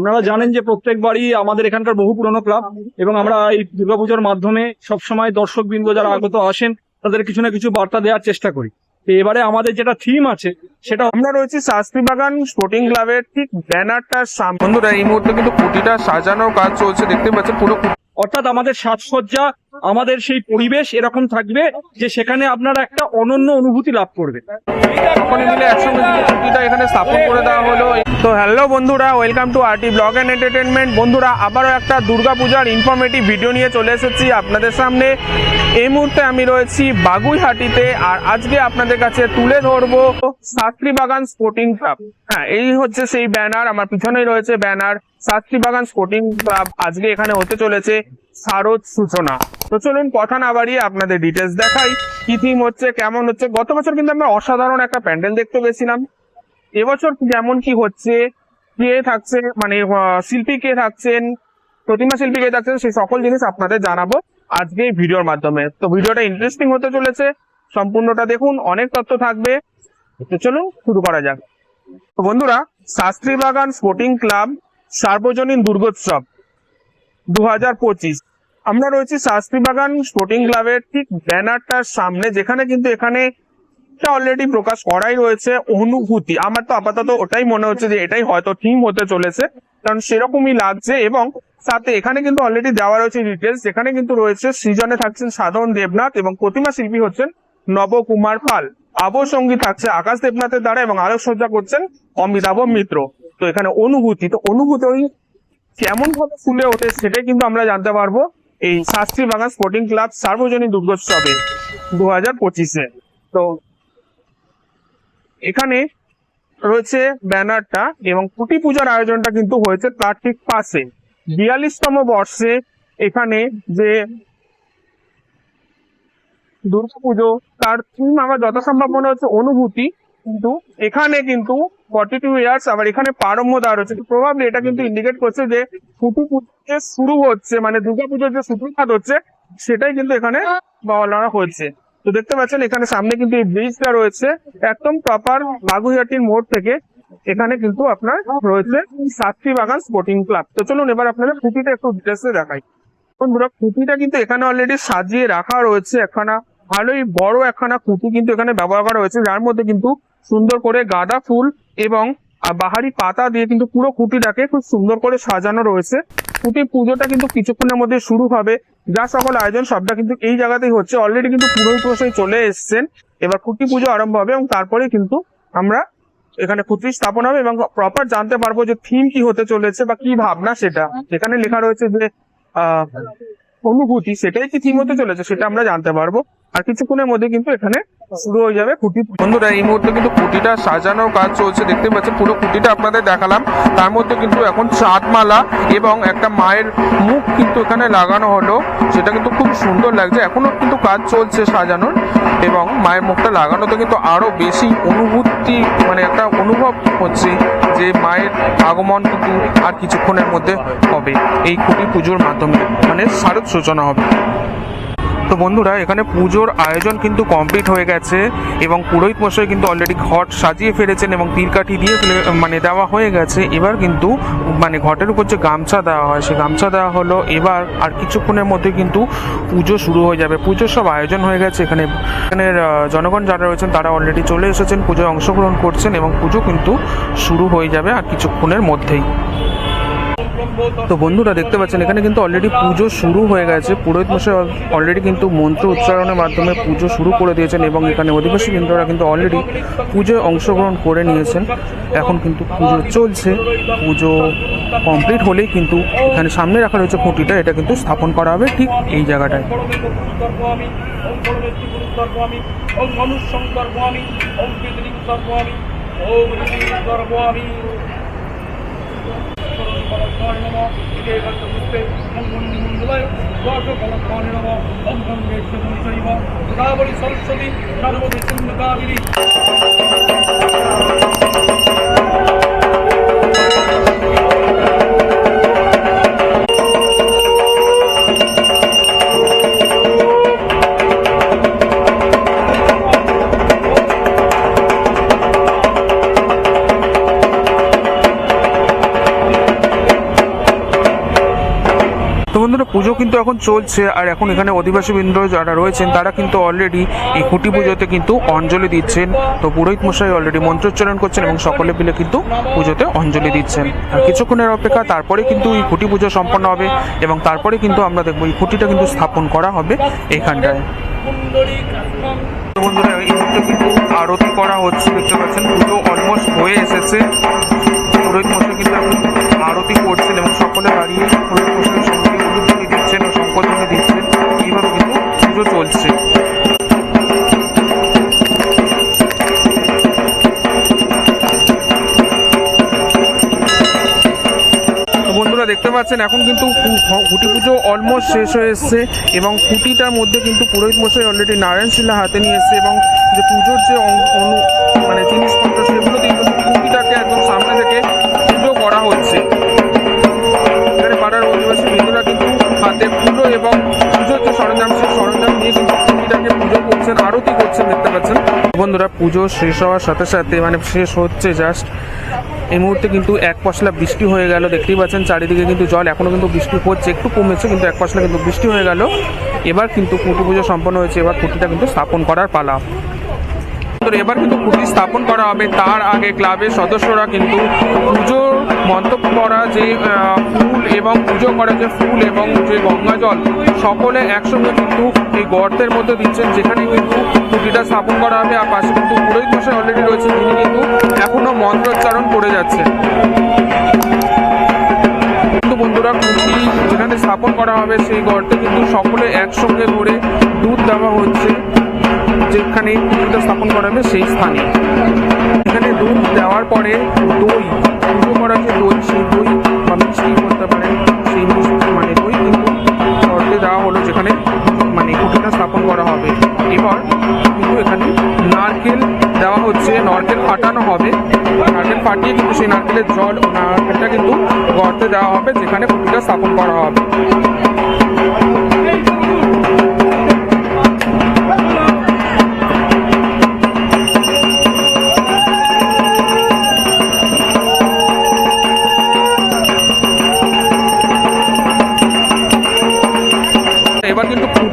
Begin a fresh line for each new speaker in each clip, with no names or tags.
আপনারা জানেন যে প্রত্যেকবারই আমাদের এখানকার বহু পুরনো ক্লাব এবং আমরা এই দুর্গাপূজার মাধ্যমে সবসময় দর্শক বৃন্দ যারা আগত আসেন, তাদের কিছু না কিছু বার্তা দেওয়ার চেষ্টা করি। এবারে আমাদের যেটা থিম আছে, সেটা
আমরা রয়েছি শাস্তি বাগান স্পোর্টিং ক্লাবের ঠিক ব্যানারটার সামনে। বন্ধুরা, এই মুহূর্তে কিন্তু কুটিটা সাজানোর কাজ চলছে। দেখতে পাচ্ছেন পুরো
অর্থাৎ আমাদের সাজসজ্জা, আমাদের সেই পরিবেশ এরকম থাকবে যে সেখানে আপনারা একটা অনন্য অনুভূতি লাভ
করবে একসঙ্গে এখানে করে দেওয়া হলো। তো হ্যালো বন্ধুরা, welcome to RT blog and entertainment বন্ধুরা, আবারও একটা দুর্গাপূজার ইনফরমেটিভ ভিডিও নিয়ে চলে এসেছি আপনাদের সামনে। এই মুহূর্তে আমি রয়েছি বাগুইহাটিতে আর আজকে আপনাদের কাছে তুলে ধরবো শাস্ত্রী বাগান স্পোর্টিং ক্লাব হ্যাঁ এই হচ্ছে সেই ব্যানার, আমার পিছনেই রয়েছে ব্যানার। শাস্ত্রী বাগান স্পোর্টিং ক্লাব আজকে এখানে হতে চলেছে শারদ সূচনা। তো চলুন কথা না বাড়িয়ে আপনাদের ডিটেলস দেখাই, কি থিম হচ্ছে, কেমন হচ্ছে। গত বছর কিন্তু আমরা অসাধারণ একটা প্যান্ডেল দেখতে পেয়েছিলাম। এবছর যেমন কি হচ্ছে, কে থাকছে মানে শিল্পী কে থাকছেন, প্রতিমা শিল্পী কে থাকছেন, সেই সকল জিনিস আপনাদের জানাব আজকে এই ভিডিওর মাধ্যমে। তো ভিডিওটা ইন্টারেস্টিং হতে চলেছে, সম্পূর্ণটা দেখুন, অনেক তথ্য থাকবে। তো চলুন শুরু করা যাক। তো বন্ধুরা শাস্ত্রী বাগান স্পোর্টিং ক্লাব সার্বজনীন দুর্গোৎসব দু হাজার পঁচিশ। আমরা রয়েছি শাস্ত্রী বাগান স্পোর্টিং ক্লাবের ঠিক ব্যানারটার সামনে, যেখানে কিন্তু এখানে অলরেডি প্রকাশ করাই রয়েছে অনুভূতি। আমার তো আপাতত ওটাই মনে হচ্ছে যে এটাই হয়তো থিম হতে চলেছে, কারণ সেরকমই লাগছে এবং সাথে এখানে কিন্তু অলরেডি দেওয়া রয়েছে ডিটেলস যেখানে কিন্তু রয়েছে সৃজনে থাকছেন সাধারণ দেবনাথ এবং প্রতিমা শিল্পী হচ্ছেন নবকুমার পাল। আবহ সঙ্গী থাকছে আকাশ দেবনাথের দ্বারা এবং আলোকসজ্জা করছেন অমিতাভ মিত্র। তো এখানে অনুভূতি, তো অনুভূতি কেমন ভাবে ফুলে ওঠে সেটাই কিন্তু আমরা জানতে পারব এই শাস্ত্রী বাগান স্পোর্টিং ক্লাব সার্বজনীন দুর্গোৎসবে দু হাজার পঁচিশে। তো এখানে রয়েছে ব্যানারটা এবং কুটি পূজার আয়োজনটা কিন্তু হয়েছে তার ঠিক পাশে। বিয়াল্লিশতম বর্ষে এখানে যে দুর্গাপুজো তার থিম আমার যথাসম্ভব মনে হচ্ছে অনুভূতি। কিন্তু এখানে কিন্তু ফর্টি টু ইয়ার্স আবার এখানে পারম্য দেওয়া রয়েছে প্রভাবলি এটা কিন্তু ইন্ডিকেট করছে যে কুটি পুজো যে শুরু হচ্ছে মানে দুর্গাপুজোর যে সূত্রপাত হচ্ছে, সেটাই কিন্তু এখানে বলা হয়েছে তো দেখতে পাচ্ছেন, এখানে সামনে কিন্তু এই ব্রিজটা রয়েছে। একদম প্রপার বাগুইহাটির মোড় থেকে এখানে কিন্তু আপনার রয়েছে সাতটি বাগান স্পোর্টিং ক্লাব তো চলুন এবার আপনাদের খুঁটিটা একটু ডিটেলসে দেখাই। বন্ধুরা খুঁটিটা কিন্তু এখানে অলরেডি সাজিয়ে রাখা রয়েছে একখানা, ভালোই বড় একখানা খুঁটি কিন্তু এখানে ব্যবহার করা হয়েছে। যার মধ্যে কিন্তু সুন্দর করে গাঁদা ফুল এবং বাহারি পাতা দিয়ে কিন্তু পুরো খুঁটিটাকে খুব সুন্দর করে সাজানো রয়েছে। খুঁটি পুজোটা কিন্তু কিছুক্ষণের মধ্যে শুরু হবে। যা সকল আয়োজন, সবটা কিন্তু এই জায়গাতেই হচ্ছে। অলরেডি কিন্তু পুরোহিত চলে এসেছেন। এবার খুঁটি পুজো আরম্ভ হবে এবং তারপরে কিন্তু আমরা এখানে খুঁটি স্থাপন হবে এবং প্রপার জানতে পারব যে থিম কি হতে চলেছে বা কি ভাবনা সেটা। যেখানে লেখা রয়েছে যে অনুভূতি, সেটাই কি থিম হতে চলেছে সেটা আমরা জানতে পারব। আর কিছুক্ষণের মধ্যে কিন্তু এখানে শুরু হয়ে যাবে খুঁটি। বন্ধুরা, এই মুহূর্তে কিন্তু খুঁটিটা সাজানোর কাজ চলছে। দেখতে পাচ্ছেন, পুরো খুঁটিটা আপনাদের দেখালাম। তার মধ্যে কিন্তু এখন চাঁদমালা এবং একটা মায়ের মুখ কিন্তু এখানে লাগানো হলো। সেটা কিন্তু খুব সুন্দর লাগছে। এখনও কিন্তু কাজ চলছে সাজানোর এবং মায়ের মুখটা লাগানোতে কিন্তু আরও বেশি অনুভূতি মানে একটা অনুভব হচ্ছে যে মায়ের আগমন কিন্তু আর কিছুক্ষণের মধ্যে হবে। এই খুঁটি পুজোর মাধ্যমে মানে শারদ সূচনা হবে। তো বন্ধুরা এখানে পুজোর আয়োজন কিন্তু কমপ্লিট হয়ে গেছে এবং পুরোহিত মশাই কিন্তু অলরেডি ঘট সাজিয়ে ফেলেছেন এবং তীরকাঠি দিয়ে মানে দেওয়া হয়ে গেছে। এবার কিন্তু মানে ঘটের উপর যে গামছা দেওয়া হয় সেই গামছা দেওয়া হলো। এবার আর কিছুক্ষণের মধ্যে কিন্তু পুজো শুরু হয়ে যাবে। পুজোর সব আয়োজন হয়ে গেছে এখানে। এখানের আহ, জনগণ যারা রয়েছেন তারা অলরেডি চলে এসেছেন। পুজোয় অংশগ্রহণ করছেন এবং পুজো কিন্তু শুরু হয়ে যাবে আর কিছুক্ষণের মধ্যেই। তো বন্ধুরা দেখতে পাচ্ছেন এখানে কিন্তু অলরেডি পুজো শুরু হয়ে গেছে পুরোহিত মশাই অলরেডি কিন্তু মন্ত্র উচ্চারণের মাধ্যমে পুজো শুরু করে দিয়েছেন এবং এখানে অধিবাসী কেন্দ্ররা কিন্তু অলরেডি পুজোয় অংশগ্রহণ করে নিয়েছেন এখন কিন্তু পুজো চলছে পুজো কমপ্লিট হলেই কিন্তু এখানে সামনে রাখা রয়েছে খুঁটিটা এটা কিন্তু স্থাপন করা হবে ঠিক এই জায়গাটায়
কর্মামি ওম পরমেশ্বর গুরু কর্মামি ওম মনুষ্যং কর্মামি ওম পিতৃং কর্মামি ওম ঋষিং কর্মামি সরস্বতী সর্ববিষ্ণু
বন্ধুরা পুজো কিন্তু এখন চলছে, আর এখন এখানে অধিবাসী বৃন্দ যারা রয়েছেন, তারা কিন্তু অলরেডি এই খুঁটি পুজোতে কিন্তু অঞ্জলি দিচ্ছেন। তো পুরোহিত মশাই অলরেডি মন্ত্রোচ্চারণ করছেন এবং সকলে মিলে কিন্তু পুজোতে অঞ্জলি দিচ্ছেন। আর কিছুক্ষণের অপেক্ষা, তারপরে কিন্তু এই খুঁটি পুজো সম্পন্ন হবে এবং তারপরে কিন্তু আমরা দেখব এই খুঁটিটা কিন্তু স্থাপন করা হবে এইখানটায় বন্ধুরা, এই মুহূর্তে কিন্তু আরতি করা হচ্ছে, দেখতে পাচ্ছেন, পুজো অলমোস্ট হয়ে এসেছে। পুরোহিত মশাই কিন্তু আরতি করছেন এবং সকলে দাঁড়িয়ে পুরোহিত দেখতে পাচ্ছেন, এখন কিন্তু কুটি পুজো অলমোস্ট শেষ হয়ে এসছে এবং খুঁটিটার মধ্যে কিন্তু পুরোহিত মশাই অলরেডি নারায়ণ শিলা হাতে নিয়ে এসছে এবং যে পুজোর যে অনু মানে জিনিসপত্র, সেগুলো কিন্তু কুটিটাকে একদম সামনে থেকে পুজো করা হচ্ছে। এখানে পাড়ার অধিবাসী বৃন্দরা কিন্তু হাতে পুজো এবং পুজোর সরঞ্জাম সেই সরঞ্জাম নিয়ে কিন্তু খুঁটিটাকে পুজো করছেন, আরতি করছেন, দেখতে পাচ্ছেন। বন্ধুরা, পুজো শেষ হওয়ার সাথে সাথে মানে শেষ হচ্ছে জাস্ট এই মুহূর্তে কিন্তু এক পশলা বৃষ্টি হয়ে গেল, দেখতেই পাচ্ছেন, চারিদিকে কিন্তু জল, এখনও কিন্তু বৃষ্টি হচ্ছে, একটু কমেছে, কিন্তু এক পশলা কিন্তু বৃষ্টি হয়ে গেল। এবার কিন্তু খুঁটি পুজো সম্পন্ন হয়েছে, এবার খুঁটিটা কিন্তু স্থাপন করার পালা। এবার কিন্তু খুঁটি স্থাপন করা হবে, তার আগে ক্লাবের সদস্যরা কিন্তু পুজোর মন্তব্য করা যে ফুল এবং পুজো করা যে ফুল এবং যে গঙ্গা জল, সকলে একসঙ্গে কিন্তু এই গর্তের মধ্যে দিচ্ছেন। যেখানে কিন্তু খুঁটিটা স্থাপন করা হবে, আর পাশে কিন্তু পুরোহিত মশাই অলরেডি রয়েছেন, তিনি কিন্তু এখনও মন্ত্রোচ্চারণ করে যাচ্ছেন। কিন্তু বন্ধুরা খুঁটি যেখানে স্থাপন করা হবে, সেই গর্তে কিন্তু সকলে একসঙ্গে করে দুধ দেওয়া হচ্ছে, যেখানে পুজোটা স্থাপন করা হবে, সেই স্থানে। এখানে দুধ দেওয়ার পরে দই পুজো দই সেই দই বা করতে পারেন সেই মানে দই কিন্তু শর্তে দেওয়া হলো যেখানে মানে কুটিটা স্থাপন করা হবে। এবার কিন্তু এখানে নারকেল দেওয়া হচ্ছে, নারকেল ফাটানো হবে। নারকেল ফাটিয়ে কিন্তু সেই নারকেলের জল, নারকেলটা কিন্তু গর্তে দেওয়া হবে যেখানে কুটিটা স্থাপন করা হবে।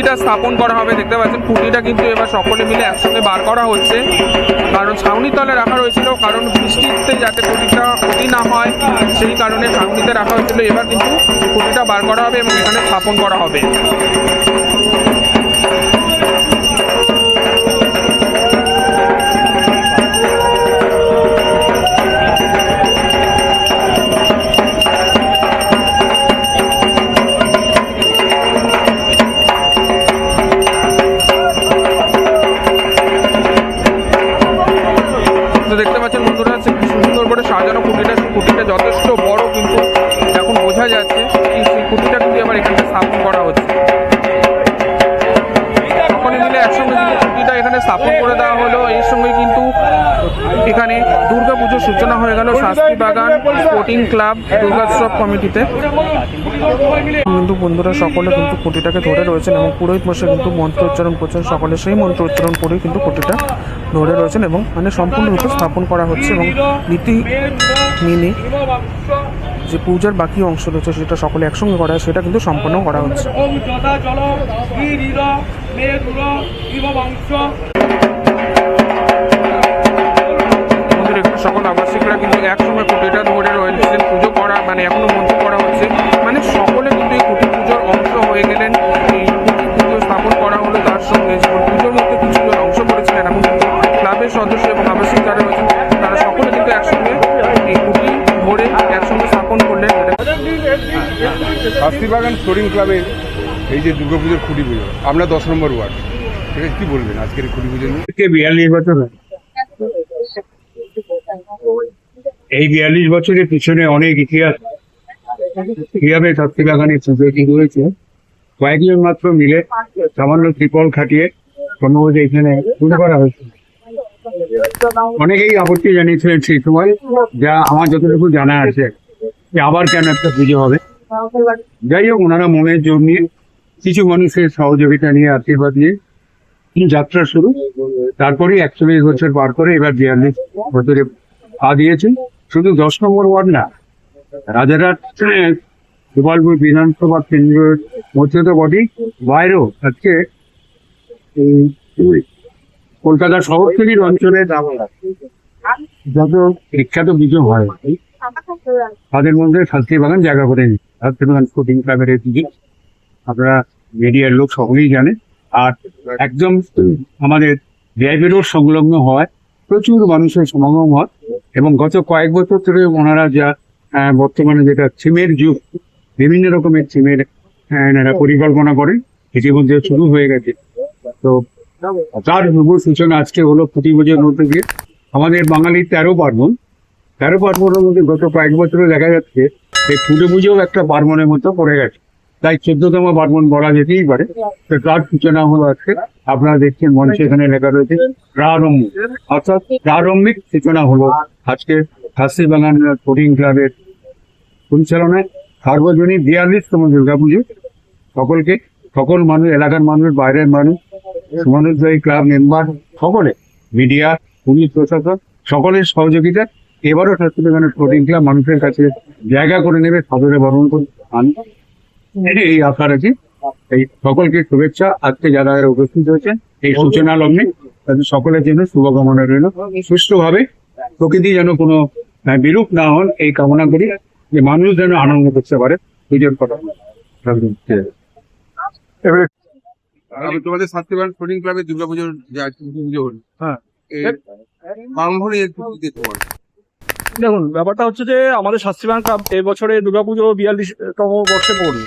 খুঁটিটা স্থাপন করা হবে, দেখতে পাচ্ছেন? খুঁটিটা কিন্তু এবার সকলে মিলে একসঙ্গে বার করা হচ্ছে। কারণ ছাউনি তলে রাখা হয়েছিল, কারণ বৃষ্টিতে যাতে খুঁটিটা ক্ষতি না হয়, সেই কারণে ছাউনিতে রাখা হয়েছিল। এবার কিন্তু খুঁটিটা বার করা হবে এবং এখানে স্থাপন করা হবে। স্পোর্টিং ক্লাব দুর্গোৎসব কমিটিতে। কিন্তু বন্ধুরা সকলে কিন্তু খুঁটিটাকে ধরে রয়েছেন এবং পুরোহিত মশাই কিন্তু মন্ত্র উচ্চারণ করছেন। সকলে সেই মন্ত্র উচ্চারণ করেই কিন্তু খুঁটিটা ধরে রয়েছেন এবং মানে সম্পূর্ণরূপে স্থাপন করা হচ্ছে এবং নীতি মেনে যে পূজার বাকি অংশ রয়েছে সেটা সকলে একসঙ্গে করা হয় সেটা কিন্তু সম্পন্ন করা হচ্ছে। এই
যে দুর্গাপুজোর খুঁটি পুজো, আমরা দশ নম্বর ওয়ার্ড। ঠিক আছে, কি বলবেন আজকের খুঁটি পুজো নিয়ে?
বিয়াল্লিশ বছর এই বিয়াল্লিশ বছরের পিছনে অনেক ইতিহাস। কীভাবে বাগানে পুজো শুরু হয়েছে? কয়েকজন মাত্র মিলে সামান্য ত্রিপল খাটিয়ে সম্ভবত এখানে শুরু করা হয়েছে। অনেকেই আপত্তি জানিয়েছিলেন সেই সময়, যা আমার যতটুকু জানা আছে, যে আবার কেন একটা পুজো হবে। যাই হোক, ওনারা মনের জোর নিয়ে কিছু মানুষের সহযোগিতা নিয়ে, আশীর্বাদ নিয়ে যাত্রা শুরু। তারপরে একচল্লিশ বছর পার করে এবার বিয়াল্লিশ বছরে পা দিয়েছে শুধু দশ নম্বর ওয়ার্ড না রাজারহাট গোপালপুর বিধানসভা কেন্দ্রের মধ্যে তো বটেই। বাইরেও আজকে কলকাতা শহর থেকে অঞ্চলে যত বিখ্যাত পুজো হয়, তাদের মধ্যে শাস্ত্রী বাগান জায়গা করে নিই শাস্ত্রী বাগান স্পোর্টিং ক্লাবের দিকে। আপনারা মিডিয়ার লোক সকলেই জানে আর একদম আমাদের ভিআইপি রোড সংলগ্ন হয় প্রচুর মানুষের সমাগম হয় এবং গত কয়েক বছর ধরে ওনারা যা বর্তমানে যেটা থিমের যুগ, বিভিন্ন রকমের থিমের এনারা পরিকল্পনা করেন। ইতিমধ্যে শুরু হয়ে গেছে। তো তার শুভ সূচনা আজকে হলো প্রতি পুজোর মধ্যে দিয়ে আমাদের বাঙালির তেরো পার্বণ। তেরো পার্বণের মধ্যে গত কয়েক বছরে দেখা যাচ্ছে এই পুজো একটা পার্বণের মতো পড়ে গেছে। তাই চোদ্দতম পার্বণ বলা যেতেই পারে। তো তার সূচনা হলো আজকে। আপনারা দেখছেন মঞ্চে এখানে লেখা রয়েছে, প্রারম্ভ। অর্থাৎ প্রারম্ভিক সূচনা হলো আজকে শাস্ত্রী বাগান স্পোর্টিং ক্লাবের পরিচালনায়। সার্বজনীন বিয়াল্লিশতম দুর্গা পুজো সকলকে, সকল মানুষ, এলাকার মানুষ, বাইরের মানুষ সুমানুদ্দায়ী ক্লাব মেম্বার, সকলে, মিডিয়া, পুলিশ প্রশাসন সকলের সহযোগিতা। এবারও শাস্ত্রী বাগান স্পোর্টিং ক্লাব মানুষের কাছে জায়গা করে নেবে, সদরে বরণ করে আন- এটি এই আশা রাখি এই সকলকে শুভেচ্ছা। আজকে যারা উপস্থিত হয়েছেন এই সূচনা লগ্নে তাদের সকলের জন্য শুভকামনা রইল। সুষ্ঠুভাবে প্রকৃতি যেন কোনো বিরূপ না হন এই কামনা করি যে মানুষ যেন আনন্দ করতে পারে। পুজোর কথা
এবারে
আমি তোমাদের ক্লাবের দুর্গাপুজোর যে পুজো হলো
হ্যাঁ।
দেখতে পারো
দেখুন, ব্যাপারটা হচ্ছে যে আমাদের শাস্ত্রীবান ক্লাব এবছরে দুর্গাপুজো বিয়াল্লিশতম বর্ষে পড়বে।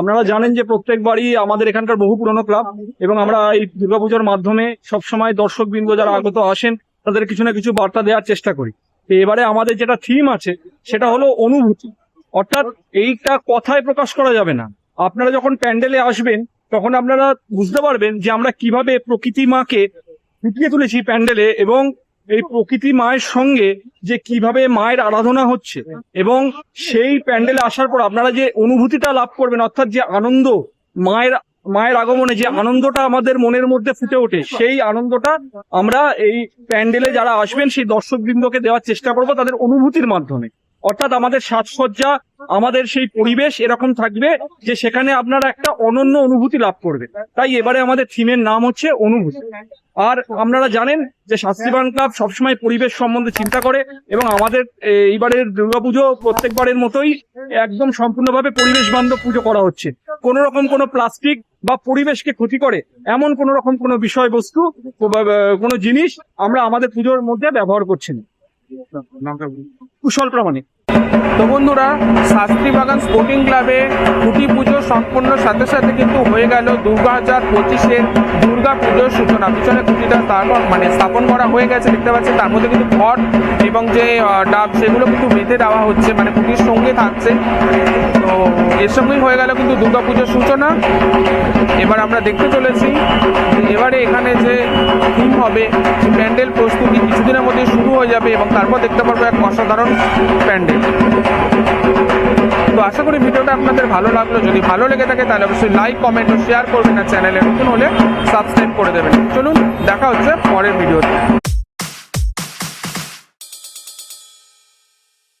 আপনারা জানেন যে প্রত্যেকবারই আমাদের এখানকার বহু পুরনো ক্লাব এবং আমরা এই দুর্গাপুজোর মাধ্যমে সবসময় দর্শক বৃন্দ যারা আগত আসেন, তাদের কিছু না কিছু বার্তা দেওয়ার চেষ্টা করি। তো এবারে আমাদের যেটা থিম আছে, সেটা হলো অনুভূতি। অর্থাৎ এইটা কথায় প্রকাশ করা যাবে না। আপনারা যখন প্যান্ডেলে আসবেন, তখন আপনারা বুঝতে পারবেন যে আমরা কীভাবে প্রকৃতি মাকে ফুটিয়ে তুলেছি প্যান্ডেলে এবং এই প্রকৃতি মায়ের সঙ্গে যে কীভাবে মায়ের আরাধনা হচ্ছে এবং সেই প্যান্ডেলে আসার পর আপনারা যে অনুভূতিটা লাভ করবেন, অর্থাৎ যে আনন্দ, মায়ের মায়ের আগমনে যে আনন্দটা আমাদের মনের মধ্যে ফুটে ওঠে, সেই আনন্দটা আমরা এই প্যান্ডেলে যারা আসবেন, সেই দর্শকবৃন্দকে দেওয়ার চেষ্টা করব তাদের অনুভূতির মাধ্যমে। অর্থাৎ আমাদের সাজসজ্জা, আমাদের সেই পরিবেশ এরকম থাকবে যে সেখানে আপনারা একটা অনন্য অনুভূতি লাভ করবে তাই এবারে আমাদের থিমের নাম হচ্ছে অনুভূতি। আর আপনারা জানেন যে শাস্ত্রীবান ক্লাব সবসময় পরিবেশ সম্বন্ধে চিন্তা করে এবং আমাদের এইবারের দুর্গাপুজো প্রত্যেকবারের মতোই একদম সম্পূর্ণভাবে পরিবেশ বান্ধব পুজো করা হচ্ছে। কোনো রকম কোনো প্লাস্টিক বা পরিবেশকে ক্ষতি করে এমন কোনো রকম কোনো বিষয়বস্তু, কোনো জিনিস আমরা আমাদের পুজোর মধ্যে ব্যবহার করছি না। কুশল প্রামাণিক।
তো বন্ধুরা, শাস্ত্রী বাগান স্পোর্টিং ক্লাবে খুঁটি পুজো সম্পন্ন সাথে সাথে কিন্তু হয়ে গেল দুর্গা হাজার পঁচিশের দুর্গা পুজোর সূচনা। পিছনে খুঁটিটা তারপর মানে স্থাপন করা হয়ে গেছে, দেখতে পাচ্ছি তার মধ্যে কিন্তু ঘট এবং যে ডাব, সেগুলো কিন্তু বেঁধে দেওয়া হচ্ছে মানে খুঁটির সঙ্গে থাকছে। তো এর সঙ্গেই হয়ে গেল কিন্তু দুর্গা পুজোর সূচনা। এবার আমরা দেখতে চলেছি এবারে এখানে যে থিম হবে প্যান্ডেল প্রস্তুতি কিছুদিনের মধ্যে শুরু হয়ে যাবে এবং তারপর দেখতে পারব এক অসাধারণ প্যান্ডেল তো আশা করি ভিডিওটা আপনাদের ভালো লাগল। যদি ভালো লেগে থাকে, তাহলে অবশ্যই লাইক কমেন্ট ও শেয়ার করবেন আর চ্যানেলে নতুন হলে সাবস্ক্রাইব করে দেবেন। চলুন, দেখা হচ্ছে পরের ভিডিওতে